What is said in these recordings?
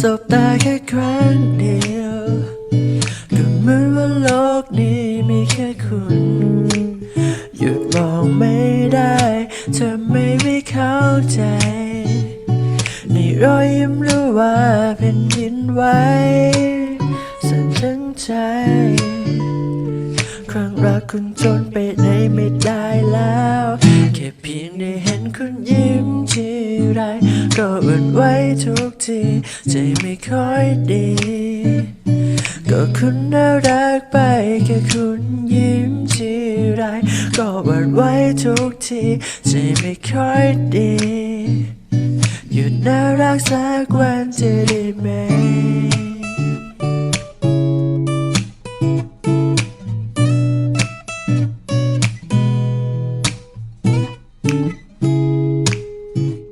สบตาแค่ครั้งเดียวก็เหมือนว่าโลกนี้มีแค่คุณ หยุดมองไม่ได้ เธอไม่ไม่เข้าใจในรอยยิ้มรู้ว่าแผ่นดินไหวสั่นทั้งใจ ครั้งรักคุณจนไปไหน กทีใจไม่ค่อยดี ก็คุณน่ารักไปแค่คุณยิ้มทีไร ก็หวั่นไหวทุกทีใจไม่ค่อยดีหยุดน่ารักสักวันจะได้ไหม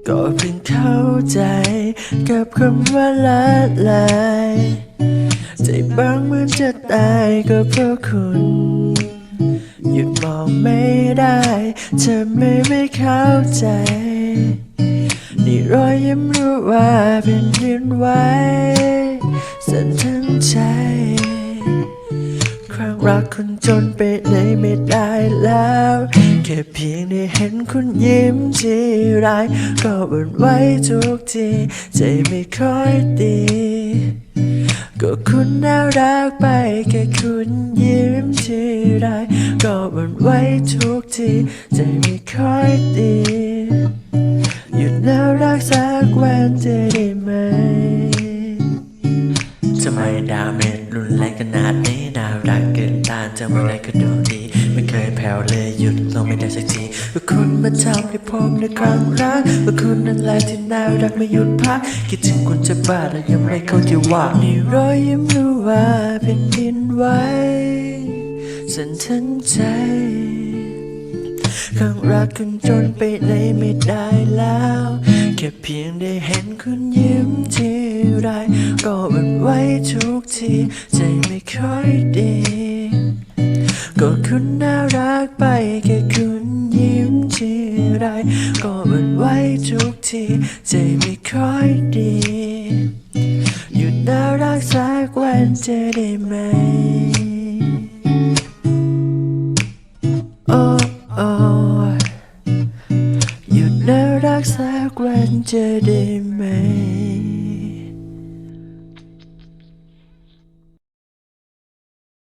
ก็เพิ่งเข้าใจกับคำว่าละลายใจบางเหมือนจะตายก็เพราะคุณ หยุดมองไม่ได้เธอไม่ไม่เข้าใจ นี่รอยยิ้มรู้ว่าเป็นดินไหว คุณจนไปไหนไม่ได้แล้ว แค่เพียงได้เห็นคุณยิ้มทีไรก็หวั่นไหวทุกทีใจไม่ค่อยดีก็คุณน่ารักไปแค่คุณยิ้มทีไรก็หวั่นไหวทุกทีใจไม่ค่อยดีหยุดน่ารักสักวันจะได้ไหมทำไมดาวเมจรุนแรงขนาดนี้น่ารัก เกินต้านจะเมื่อไรก็ดูดี ไม่เคยแผ่วเลยหยุดลงไม่ได้สักทีว่าคุณมาทำให้ผมในครั้งรักว่าคุณนั่นแหละที่น่ารักไม่หยุดพัก คิดถึงคุณจะบ้าแต่ยังไม่เข้าใจว่านี่รอยยิ้มรู้ว่าเป็นดินไหวสั่นทั้งใจข้างรักคุณจนไปไหนไม่ได้แล้ว แค่เพียงได้เห็นคุณยิ้มทีไร ก็หวั่นไหวทุกที ใจไม่ค่อยดี ก็คุณน่ารักไปแค่คุณยิ้มทีไร ก็หวั่นไหวทุกทีใจไม่ค่อยดี หยุดน่ารักสักวันจะได้ไหม โอ้โอ้หยุดน่ารักสักวันจะได้ไหม